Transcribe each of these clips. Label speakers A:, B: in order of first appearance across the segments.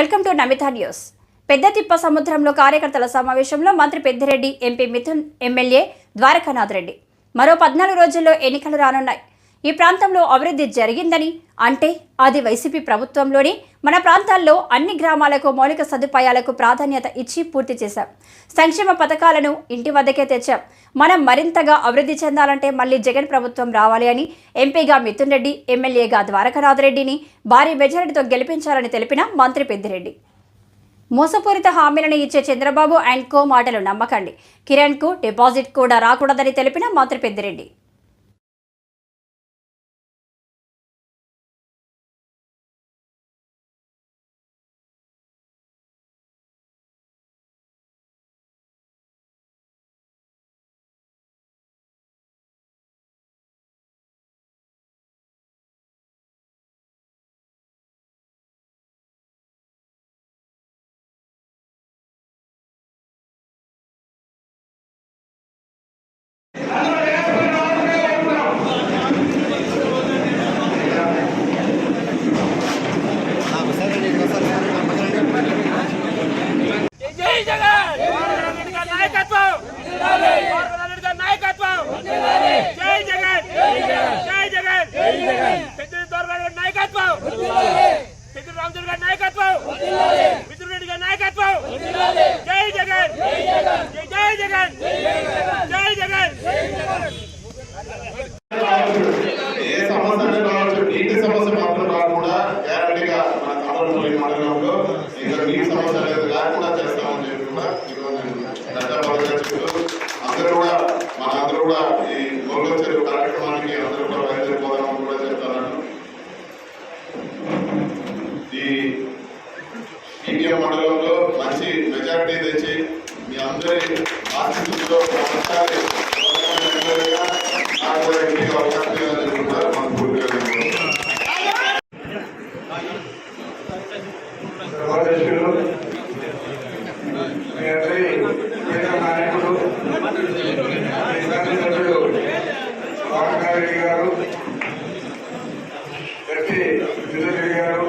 A: Welcome to Namitha news. పెద్ద తిప్ప సముద్రంలో కార్యకర్తల సమావేశంలో మంత్రి పెద్దిరెడ్డి ఎంపీ మిథున్ ఎమ్మెల్యే ద్వారకానాథ్ రెడ్డి. మరో పద్నాలుగు రోజుల్లో ఎన్నికలు రానున్నాయి. ఈ ప్రాంతంలో అభివృద్ధి జరిగిందని అంటే అది వైసీపీ ప్రభుత్వంలోనే మన ప్రాంతాల్లో అన్ని గ్రామాలకు మౌలిక సదుపాయాలకు ప్రాధాన్యత ఇచ్చి పూర్తి చేశాం. సంక్షేమ పథకాలను ఇంటి వద్దకే తెచ్చాం. మనం మరింతగా అభివృద్ధి చెందాలంటే మళ్ళీ జగన్ ప్రభుత్వం రావాలి అని ఎంపీగా మిథున్ రెడ్డి ఎమ్మెల్యేగా ద్వారకానాథ్ రెడ్డిని భారీ మెజారిటీతో గెలిపించాలని తెలిపిన మంత్రి పెద్దిరెడ్డి. మోసపూరిత హామీలను ఇచ్చే చంద్రబాబు అండ్ కో మాటలు నమ్మకండి. కిరణ్కు డిపాజిట్ కూడా రాకూడదని తెలిపిన మంత్రి పెద్దిరెడ్డి
B: జై జగన్ రెడ్డి గారి నాయకత్వం! జై జగన్! జై జగన్! పెద్ద దొరగారి నాయకత్వం! పెద్ద రామచంద్ర గారి నాయకత్వం! మిత్రుడు రెడ్డి గారి నాయకత్వం! జై జగన్! జై జగన్! జై జగన్!
C: ఏ సమస్య నీటి సమస్య మాత్రం రాకుండా గ్యారంటీగా మన తాడోపల్లి మండలంలో ఇక్కడ నీటి సమస్య అనేది లేకుండా చేస్తామని చెప్పి కూడా ఈరోజు నేను చట్టపరంగా చెప్తూ అందరూ కూడా మన అందరూ కూడా ఈ గొల్ల చెరువు కార్యక్రమానికి అందరూ కూడా బయలుదేరిపోదామని కూడా చెప్తాను ఈ ఈటీఎం మండలంలో మంచి మెజారిటీ తెచ్చి మీ అందరి ఆశీస్సులతో ఒకసారి ఎమ్మెల్యేగా నాకు కూడా ఎంపీగా అవకాశం ఇవ్వాలని కూడా మనస్ఫూర్తిగా కోరుకుంటున్నాను.
D: సమావేశంలో మీ అందరి కేంద్ర నాయకులు మీ సంఘ సభ్యులు వామకారెడ్డి గారు ఎంపీ రెడ్డి గారు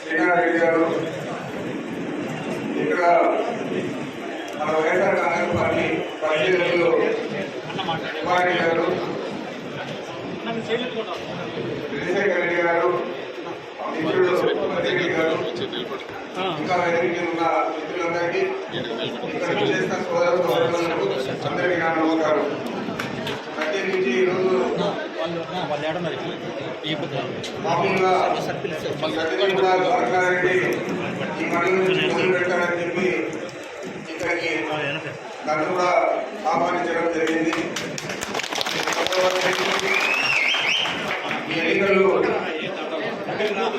D: శ్రీనారెడ్డి గారు ఇక్కడ మన వైఎస్ఆర్ కాంగ్రెస్ పార్టీ గారు విజయశేఖర్ రెడ్డి గారు మిత్రుడు రెడ్డి గారు ఇంకా వేదిక ఉన్న మిత్రులందరికీ ఇక్కడ చేసిన సోదర సోదరులకు అందరికీ నా నమస్కారం. ప్రత్యేకించి ఈరోజు ఈ పెట్టారని చెప్పి ఇక్కడికి నన్ను కూడా ఆహ్వానించడం జరిగింది. ఈ ఎన్నికలు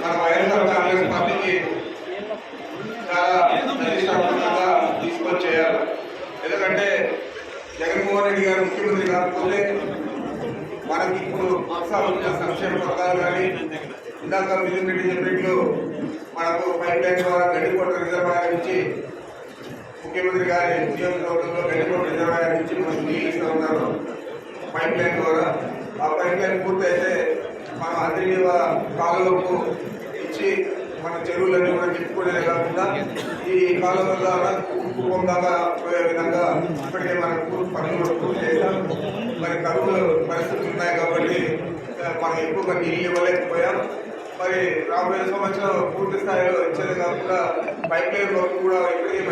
D: మన వైఎస్ఆర్ కాంగ్రెస్ పార్టీకి చాలా ప్రతిష్టాత్మకంగా తీసుకొని చేయాలి ఎందుకంటే జగన్మోహన్ రెడ్డి గారు ముఖ్యమంత్రి కాకపోతే మనకి ఇప్పుడు సంక్షేమ పథకాలు కానీ ఇందాక మిథున్ రెడ్డి చెప్పినట్లు మనకు పైప్ లైన్ ద్వారా గడికోట రిజర్వాయర్ నుంచి ముఖ్యమంత్రి గారి ఉద్యోగ నియోజకవర్గంలో గడికోట రిజర్వాయర్ నుంచి మనకు నీళ్ళు ఇస్తూ ఉన్నారు. పైప్ లైన్ ద్వారా. ఆ పైప్ లైన్ పూర్తయితే మనం అంతర్జీవ కాలువకు ఇచ్చి మన చెరువులన్నీ కూడా చెప్పుకునేదే కాకుండా ఈ కాలువ ద్వారా కుటుంబం దాకా పోయే విధంగా ఇప్పటికే మన పనులు కూడా పూర్తి చేశాం మరి కరువు పరిస్థితులు కాబట్టి మనం ఎక్కువగా నీళ్ళు ఇవ్వలేకపోయాం. మరి రాబోయే సంవత్సరం పూర్తి స్థాయిలో ఇచ్చేది కాకుండా పైప్ లైన్ వరకు కూడా ఇప్పటికీ